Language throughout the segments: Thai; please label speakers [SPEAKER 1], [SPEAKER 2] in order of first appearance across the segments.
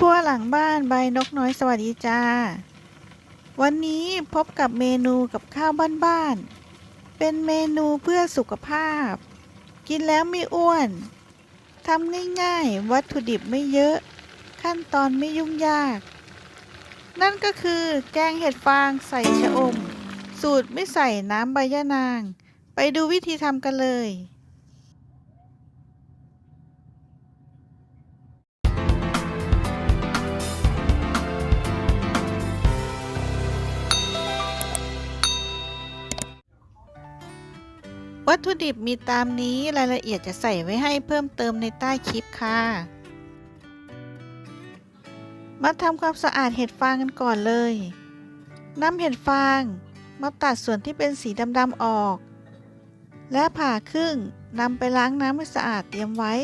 [SPEAKER 1] ครัวหลังบ้านใบนกน้อยสวัสดีจ้า วันนี้พบกับเมนูกับข้าวบ้านๆ เป็นเมนูเพื่อสุขภาพ กินแล้วไม่อ้วนทำง่ายๆ วัตถุดิบไม่เยอะ ขั้นตอนไม่ยุ่งยาก นั่นก็คือแกงเห็ดฟางใส่ชะอม สูตรไม่ใส่น้ำใบยะนาง ไปดูวิธีทำกันเลย ตถุดิบมีตามนี้รายละเอียดจะใส่ไว้ให้เพิ่มเติมในใต้คลิปค่ะ มาทำความสะอาดเห็ดฟางกันก่อนเลยนำเห็ดฟาง มาตัดส่วนที่เป็นสีดำๆออก และผ่าครึ่งนำไปล้างน้ำให้สะอาดเตรียมไว้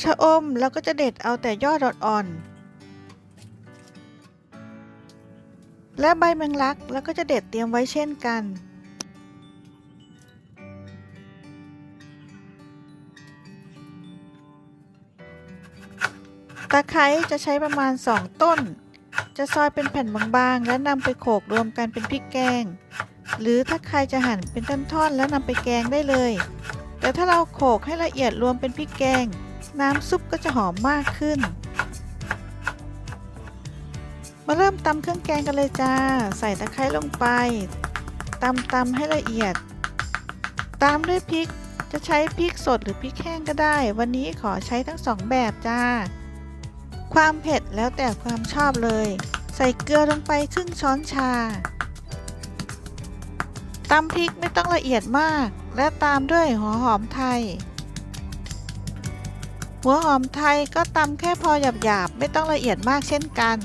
[SPEAKER 1] ชะอมแล้วก็จะเด็ดเอาแต่ยอดอ่อนๆ และใบแมงลักแล้วก็จะเด็ดเตรียมไว้เช่นกัน ตะไคร้จะใช้ประมาณ 2 ต้น จะซอยเป็นแผ่นบางๆ แล้วนำไปโขลกรวมกันเป็นพริกแกง หรือถ้าใครจะหั่นเป็นท่อนๆแล้วนำไปแกงได้เลย แต่ถ้าเราโขลกให้ละเอียดรวมเป็นพริกแกง น้ำซุปก็จะหอมมากขึ้น มาเริ่มตำเครื่องแกงกันเลยจ้า ใส่ตะไคร้ลงไปตำตำให้ละเอียด ตามด้วยพริก จะใช้พริกสดหรือพริกแห้งก็ได้ วันนี้ขอใช้ทั้งสองแบบจ้า ความเผ็ดแล้วแต่ความชอบเลย ใส่เกลือลงไปครึ่งช้อนชาตำพริกไม่ต้องละเอียดมาก และตามด้วยหัวหอมไทย หัวหอมไทยก็ตำแค่พอหยาบๆ ไม่ต้องละเอียดมากเช่นกัน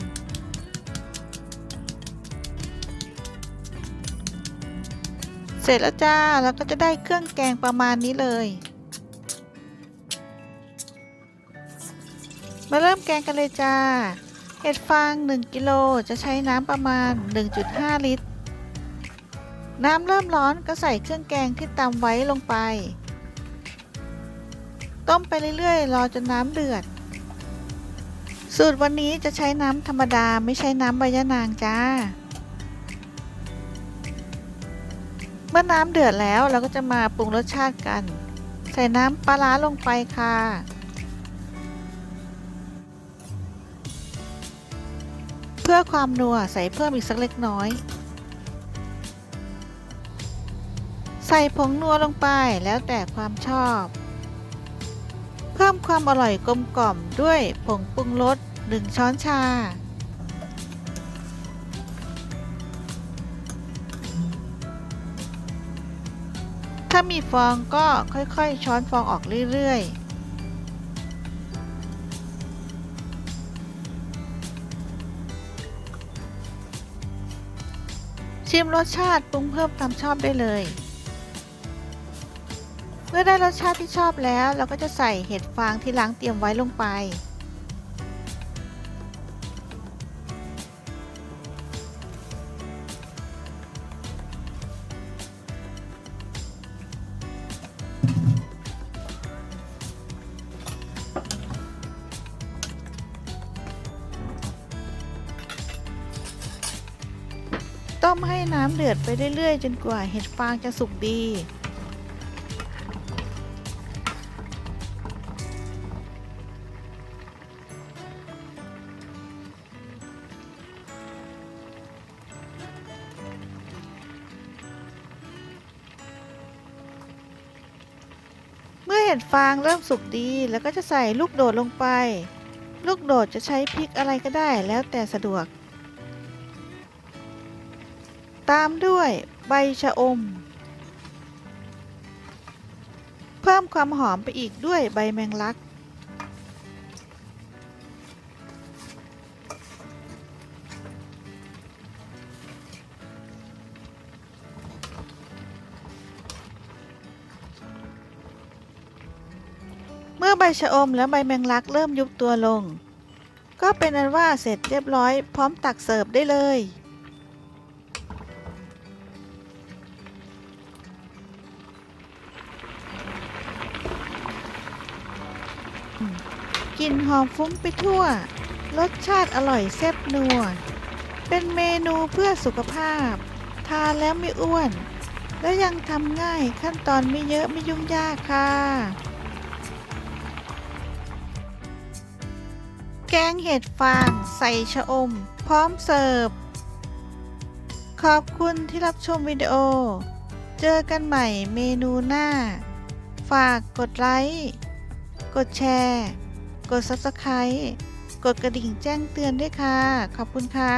[SPEAKER 1] เสร็จแล้วจ้าแล้วก็จะได้เครื่องแกงประมาณนี้เลย มาเริ่มแกงกันเลยจ้า เห็ดฟาง 1 กิโลจะใช้น้ำประมาณ 1.5 ลิตร น้ำเริ่มร้อนก็ใส่เครื่องแกงที่ตำไว้ลงไป ต้มไปเรื่อยๆ รอจนน้ำเดือด สูตรวันนี้จะใช้น้ำธรรมดาไม่ใช้น้ำใบยะนางจ้า เมื่อน้ำเดือดแล้วเราก็จะมาปรุงรสชาติกัน ใส่น้ำปลาร้าลงไปค่ะ เพื่อความนัวใส่เพิ่มอีกสักเล็กน้อย ใส่ผงนัวลงไปแล้วแต่ความชอบ เพิ่มความอร่อยกลมกล่อมด้วยผงปรุงรส1ช้อนชา ถ้ามีฟองก็ค่อยๆ ช้อนฟองออกเรื่อยๆชิมรสชาติปรุงเพิ่มตามชอบได้เลย เมื่อได้รสชาติที่ชอบแล้ว เราก็จะใส่เห็ดฟางที่ล้างเตรียมไว้ลงไป ต้มให้น้ำเดือดไปเรื่อยๆ จนกว่าเห็ดฟางจะสุกดี เมื่อเห็ดฟางเริ่มสุกดีแล้วก็จะใส่ลูกโดดลงไป ลูกโดดจะใช้พริกอะไรก็ได้แล้วแต่สะดวก ตามด้วยใบชะอม เพิ่มความหอมไปอีกด้วยใบแมงลัก เมื่อใบชะอมและใบแมงลักเริ่มยุบตัวลง ก็เป็นอันว่าเสร็จเรียบร้อยพร้อมตักเสิร์ฟได้เลย กลิ่นหอมฟุ้งไปทั่ว รสชาติอร่อยแซ่บนัว เป็นเมนูเพื่อสุขภาพ ทานแล้วไม่อ้วน และยังทำง่ายขั้นตอนไม่เยอะไม่ยุ่งยากค่ะ แกงเห็ดฟางใส่ชะอม พร้อมเสิร์ฟ ขอบคุณที่รับชมวิดีโอ เจอกันใหม่เมนูหน้า ฝากกดไลค์ กดแชร์ กด Subscribe กดกระดิ่งแจ้งเตือนด้วยค่ะ ขอบคุณค่ะ